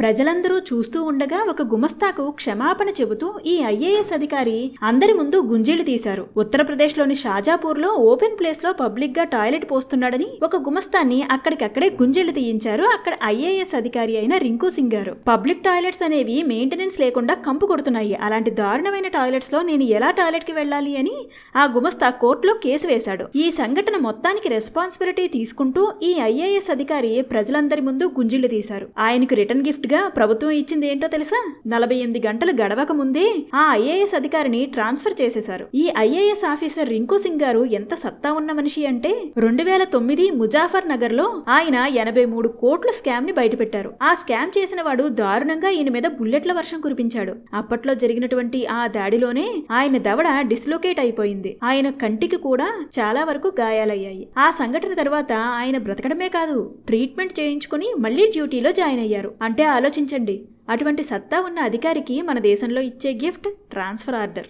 ప్రజలందరూ చూస్తూ ఉండగా ఒక గుమస్తాకు క్షమాపణ చెబుతూ ఈ ఐఏఎస్ అధికారి అందరి ముందు గుంజీలు తీశారు. ఉత్తరప్రదేశ్లోని షాజాపూర్లో ఓపెన్ ప్లేస్లో పబ్లిక్గా టాయిలెట్ పోస్తున్నాడని ఒక గుమస్తాన్ని అక్కడికక్కడే గుంజీలు తీయించారు. అక్కడ ఐఏఎస్ అధికారి అయిన రింకు సింగ్ గారు. పబ్లిక్ టాయిలెట్స్ అనేవి మెయింటెనెన్స్ లేకుండా కంపు కొడుతున్నాయి. అలాంటి దారుణమైన టాయిలెట్స్లో నేను ఎలా టాయిలెట్కి వెళ్ళాలి అని ఆ గుమస్తా కోర్టులో కేసు వేశాడు. ఈ సంఘటన మొత్తానికి రెస్పాన్సిబిలిటీ తీసుకుంటూ ఈ ఐఏఎస్ అధికారి ప్రజలందరి ముందు గుంజిళ్ళు తీశారు. ఆయనకు రిటర్న్ గిఫ్ట్ గా ప్రభుత్వం ఇచ్చింది ఏంటో తెలుసా? నలభై ఎనిమిది గంటలు గడవక ముందే ఆ ఐఏఎస్ అధికారిని ట్రాన్స్ఫర్ చేసేశారు. ఈ ఐఏఎస్ ఆఫీసర్ రింకు సింగ్ గారు ఎంత సత్తా ఉన్న మనిషి అంటే రెండు వేల తొమ్మిది ముజాఫర్ నగర్లో ఆయన ఎనభై మూడు కోట్ల స్కామ్ని బయటపెట్టారు. ఆ స్కామ్ చేసిన వాడు దారుణంగా ఈయన మీద బుల్లెట్ల వర్షం కురిపించాడు. అప్పట్లో జరిగినటువంటి ఆ దాడిలోనే ఆయన దవడ డిస్లోకేట్ అయిపోయింది. ఆయన కంటికి కూడా చాలా వరకు గాయాలయ్యాయి. ఆ సంఘటన తర్వాత ఆయన బ్రతకడమే కాదు ట్రీట్మెంట్ చేయించుకుని మళ్ళీ డ్యూటీలో జాయిన్ అయ్యారు. అంటే ఆలోచించండి. అటువంటి సత్తా ఉన్న అధికారికి మన దేశంలో ఇచ్చే గిఫ్ట్ ట్రాన్స్ఫర్ ఆర్డర్.